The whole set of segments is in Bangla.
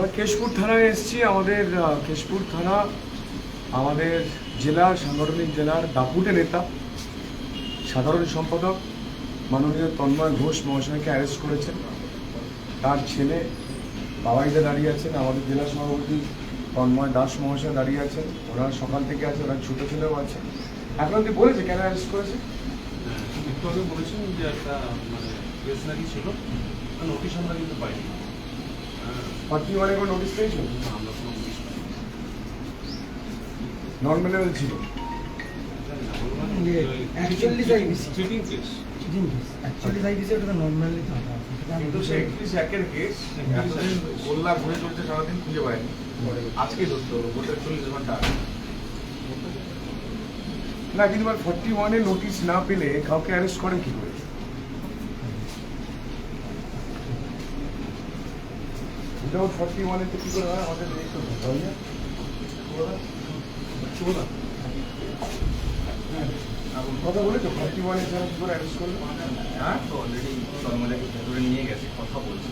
আমরা কেশপুর থানায় এসেছি, আমাদের কেশপুর থানা, আমাদের জেলার, সাংগঠনিক জেলার দাপুটে নেতা, সাধারণ সম্পাদক, মাননীয় তন্ময় ঘোষ মহাশয়কে অ্যারেস্ট করেছেন। তার ছেলে বাবাইদা দাঁড়িয়ে আছেন, আমাদের জেলা সভাপতি তন্ময় দাস মহাশয় দাঁড়িয়ে আছেন। ওরা সকাল থেকে আছে ওনার ছোটো ছেলেও আছে। এখন অব্দি বলেছে, কেন অ্যারেস্ট করেছে? একটু আগে বলেছেন যে একটা মানে ছিল নোটিশ আমরা কিন্তু পাইনি। ফর্টি ওয়ানে কোনো নোটিস পেয়েছ? আমরা কোনো নোটিশ নর্মাল লেভেল ছিল। অ্যাকচুয়ালি ওটা নর্মালি থাকা। কিন্তু সে একত্রিশ একের কেস গোল্লা ঘুরে চলছে সারাদিন খুঁজে পায়নি। আজকে ধরতে হলো গোটা চল্লিশ ঘণ্টা না কিন্তু ফর্টি ওয়ানে নোটিশ না পেলে কাউকে অ্যারেস্ট করে কি করে? উইদাউট ফর্টি ওয়ানে তো কি করে হয়? আমাদের এই তো হয়। না কথা বলেছ? ফর্টি ওয়ানে ছাড়া কি করে অ্যারেস্ট করল? হ্যাঁ? তো অলরেডি ভেতরে নিয়ে গেছে কথা বলছে।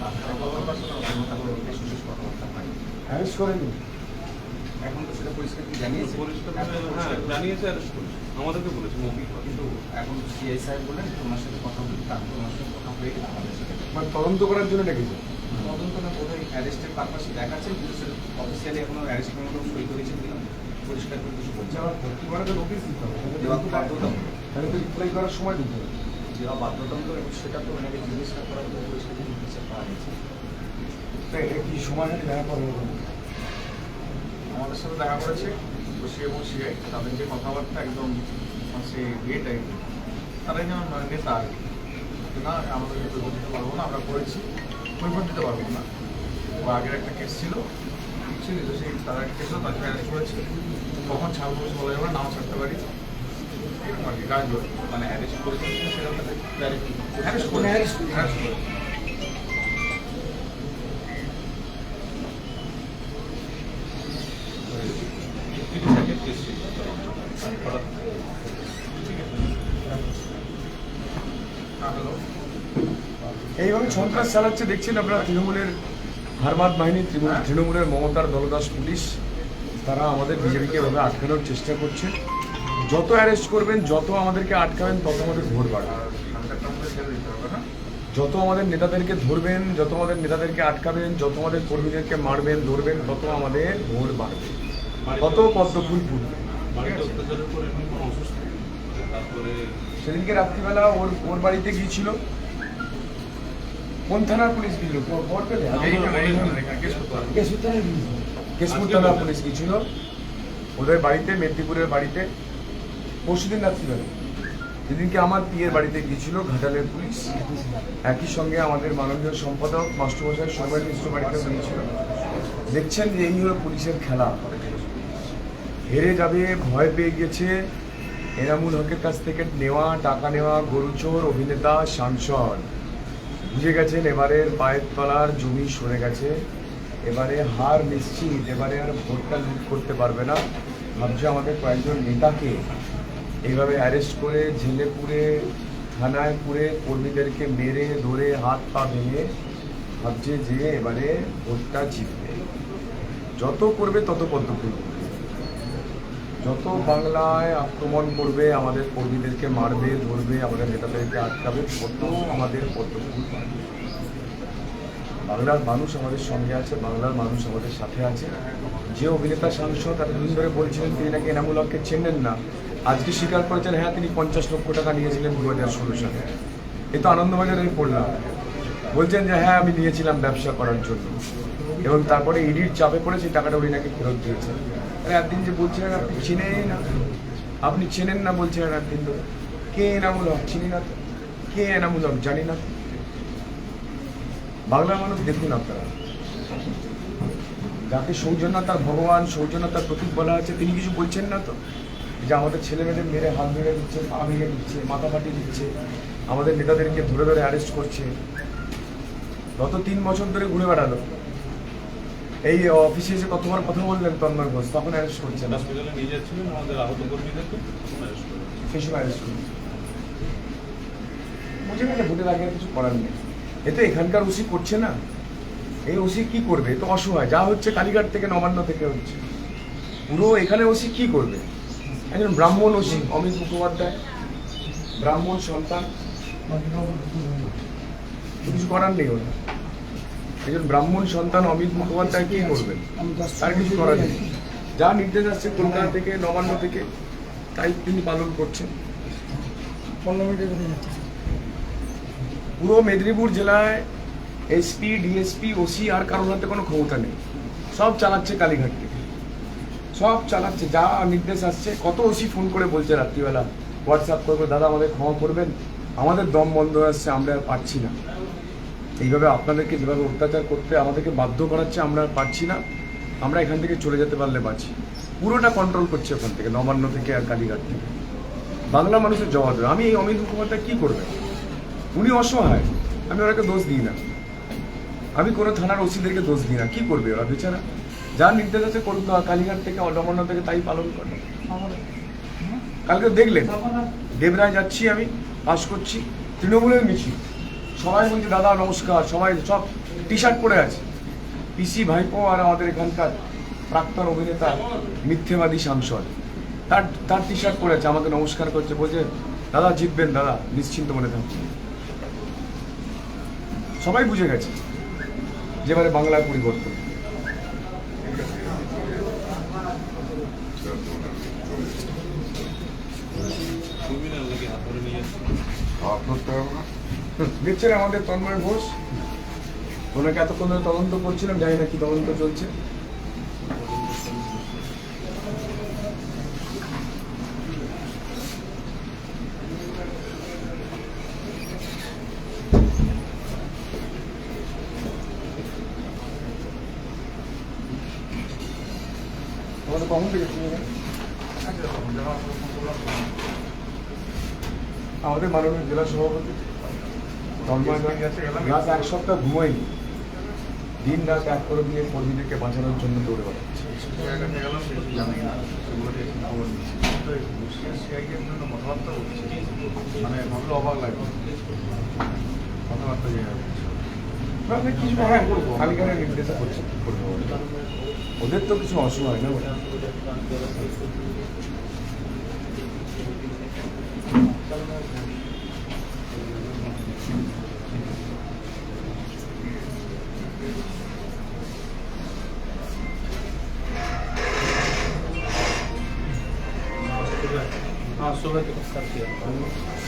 তারপরে কথাবার্তা কথা বলে বিশেষ কথাবার্তা হয়নি অ্যারেস্ট করেনি? এখন তো সেটা পরিষ্কার কি জানিয়েছে? পরিষ্কার হ্যাঁ, জানিয়েছে করেছে। আমাদেরকে বলেছে মৌখিক কিন্তু এখন সিআই সাহেব বললেন তোমার সাথে কথা বলি তারপর তোমার সাথে কথা হয়ে গেলে আমাদের সাথে মানে তদন্ত করার জন্য ডেকেছে? তদন্ত না বোধহয় অ্যারেস্টের পারপাসে দেখাচ্ছে কিন্তু সেটা অফিসিয়ালি এখনও অ্যারেস্ট কোনো সই করেছে কিনা পরিষ্কার করে কিছু বলছে। আবার ফর্টি ওয়ানে তো নোটিশ দিতে হবে। দেওয়া তো বাধ্যতামূলক। তাহলে তো অ্যাপ্লাই করার সময় দিতে হবে। দেওয়া বাধ্যতামূলক এবং সেটা তো ওনাকে জিজ্ঞাসা করার পরে পরিষ্কার বিচার পাওয়া গেছে এটা কি সময় হাতে দেখা করা আমাদের সাথে দেখা করেছে বসিয়ে বসিয়ে। তাদের যে কথাবার্তা একদম সে ইয়ে টাইপ তারাই যেন মানে নেতা আর। কি। না আমাদের দিতে পারব না আমরা করেছি। কৈফত দিতে পারব না ও আগের একটা কেস ছিল ছিল তো সেই তার একটা কেসও তাকে অ্যারেস্ট করেছে। কখন ছাড়বো বলা যাবে নাও ছাড়তে পারি। এরকম আর কি গাছ মানে অ্যারেস্ট করেছে সেটা হ্যারেস্ট করে হ্যারেস্ট অ্যারেস্ট করে তিরিশ একের case ছিল। হঠাৎ হ্যাঁ হ্যালো এইভাবে সন্ত্রাস চালাচ্ছে দেখছেন আপনারা তৃণমূলের হারমাত বাহিনী তৃণমূল- তৃণমূলের মমতার দলদাস পুলিশ তারা আমাদের বিজেপিকে এভাবে আটকানোর চেষ্টা করছে। যত অ্যারেস্ট করবেন যত আমাদেরকে আটকাবেন তত আমাদের ভোট বাড়বে। যত আমাদের নেতাদেরকে ধরবেন যত আমাদের নেতাদেরকে আটকাবেন যত আমাদের কর্মীদেরকে মারবেন ধরবেন তত আমাদের ভোট বাড়বে। তত পদ্মফুল ফুটবে সেদিনকে রাত্রিবেলা ওর ওর বাড়িতে গিয়েছিল। কোন থানার পুলিশ গিয়েছিল কেশপুর আজকে থানা বললেন। পুলিশ গিয়েছিল ওদের বাড়িতে মেদিনীপুরের বাড়িতে পরশুদিন রাত্রিবেলা। যেদিনকে আমার পিয়ের বাড়িতে গিয়েছিল ঘাটালের পুলিশ একই সঙ্গে আমাদের মাননীয় সম্পাদক মাস্টারমশাই সময় মিশ্র বাড়িতে গিয়েছিল। দেখছেন যে এই হলো পুলিশের খেলা। হেরে যাবে ভয় পেয়ে গেছে। এনামুল হকের কাছ থেকে নেওয়া টাকা নেওয়া গরুচোর অভিনেতা সাংসদ। বুঝে গেছেন এবারের পায়ের তলার জমি সরে গেছে, এবারে হার নিশ্চিত, এবারে আর ভোটটা লুট করতে পারবে না। ভাবছে আমাদের কয়েকজন নেতাকে এইভাবে অ্যারেস্ট করে জেলে পুড়ে থানায় পুড়ে কর্মীদেরকে মেরে, ধরে হাত পা ভেঙে ভাবছে যে এবারে ভোটটা জিতবে। যত করবে তত করবে যত বাংলায় আক্রমণ করবে, আমাদের কর্মীদেরকে মারবে, ধরবে, আমাদের নেতাদেরকে আটকাবে, তত আমাদের পদ্মফুল। বাংলার মানুষ আমাদের সঙ্গে আছে, বাংলার মানুষ আমাদের সাথে আছে। যে অভিনেতা সাংসদ এতদিন ধরে বলছিলেন, তিনি নাকি এনামুল হককে চেনেন না। আজকে স্বীকার করেছেন হ্যাঁ তিনি পঞ্চাশ লক্ষ টাকা নিয়েছিলেন দু হাজার ষোলো সালে। এ তো আনন্দবাজারে পড়লাম। বলছেন যে হ্যাঁ আমি নিয়েছিলাম ব্যবসা করার জন্য। এবং তারপরে ইডির চাপে পড়ে সেই টাকাটা উনি নাকি ফেরত দিয়েছে একদিন যে বলছিলেন, আপনি চেনেনই না। আপনি চেনেন না বলছিলেন একদিন ধরে। কে এনামুল হক? চিনি না তো? কে এনামুল হক? জানি না। তো। বাংলার মানুষ দেখুন আপনারা। যাকে সৌজন্যতার ভগবান, সৌজন্যতার প্রতীক বলা আছে, তিনি কিছু বলছেন না তো? যে আমাদের ছেলে মেয়েদের মেরে হাত ভেঙে দিচ্ছে, পা ভেঙে দিচ্ছে, মাথা ফাটিয়ে দিচ্ছে, আমাদের নেতাদেরকে ধরে ধরে অ্যারেস্ট করছে। গত তিন বছর ধরে ঘুরে বেড়ালো। এই অফিসে এসে কতবার কথা বললেন তন্ময় ঘোষ? তখন অ্যারেস্ট করছে না হসপিটালে নিয়ে যাচ্ছিলেন আমাদের আহত কর্মীদেরকে সেই সময় অ্যারেস্ট করছে বুঝে গেছে ভোটের আগে কিছু করার নেই। এ তো এখানকার উসি করছে না। এই ওসি কি করবে? তো অসহায়। যা হচ্ছে কালীঘাট থেকে নবান্ন থেকে হচ্ছে। পুরো এখানে ওসি কি করবে? একজন ব্রাহ্মণ ওসি অমিত মুখোপাধ্যায়। ব্রাহ্মণ সন্তান। কিছু করার নেই ওরা একজন ব্রাহ্মণ সন্তান অমিত মুখোপাধ্যায় কি করবেন? তার কিছু করার নেই। যা নির্দেশ আসছে কলকাতা থেকে নবান্ন থেকে তাই তিনি পালন করছেন। পুরো মেদিনীপুর জেলায় এসপি ডিএসপি ওসি আর কারোর হাতে কোনো ক্ষমতা নেই। সব চালাচ্ছে কালীঘাট থেকে। সব চালাচ্ছে। যা নির্দেশ আসছে কত ওসি ফোন করে বলছে রাত্রিবেলা হোয়াটসঅ্যাপ করবে দাদা আমাদের ক্ষমা করবেন। আমাদের দম বন্ধ হয়ে আসছে আমরা আর পারছি না। এইভাবে আপনাদেরকে যেভাবে অত্যাচার করতে আমাদেরকে বাধ্য করাচ্ছে আমরা পারছি না। আমরা এখান থেকে চলে যেতে পারলে বাঁচি। পুরোটা কন্ট্রোল করছে ওখান থেকে নবান্ন থেকে আর কালীঘাট থেকে। বাংলা মানুষের জবাব দেবে। আমি এই অমিত মুখোপাধ্যায় কী করবেন উনি অসহায়। আমি ওনাকে দোষ দিই না। আমি কোনো থানার ওসিদেরকে দোষ দিই না। কী করবে ওরা বেচারা? যার নির্দেশ আছে কলকাতা কালীঘাট থেকে অডমন্ন থেকে তাই পালন করে। কালকে দেখলেন? দেবরায় যাচ্ছি আমি পাস করছি তৃণমূলের মিছিল। সবাই বলছে দাদা নমস্কার। সবাই সব টি শার্ট পরে আছে। পিসি ভাইপো আর আমাদের এখানকার প্রাক্তন অভিনেতা মিথ্যেবাদী সাংসদ তার তার টি শার্ট পরে আছে আমাকে নমস্কার করছে বলছে দাদা জিতবেন দাদা নিশ্চিন্ত মনে থাকুন সবাই বুঝে গেছে যেবারে বাংলার পরিবর্তন। ক্রিমিনাল দেখছেন আমাদের তন্ময় ঘোষ। ওনাকে এতক্ষণ ধরে তদন্ত করছিলাম, জানি না কি তদন্ত চলছে। আমাদের আমাদের মাননীয় জেলা সভাপতি। তন্ময় এক সপ্তাহ ঘুমাইনি দিন রাত এক করে দিয়ে কর্মীদেরকে বাঁচানোর জন্য দৌড়ে বেড়াচ্ছে। মানে লাগবে কথাবার্তা কিছু। হ্যাঁ করব? ওদের তো কিছু অসুবিধা হয় না ওরা। हाँ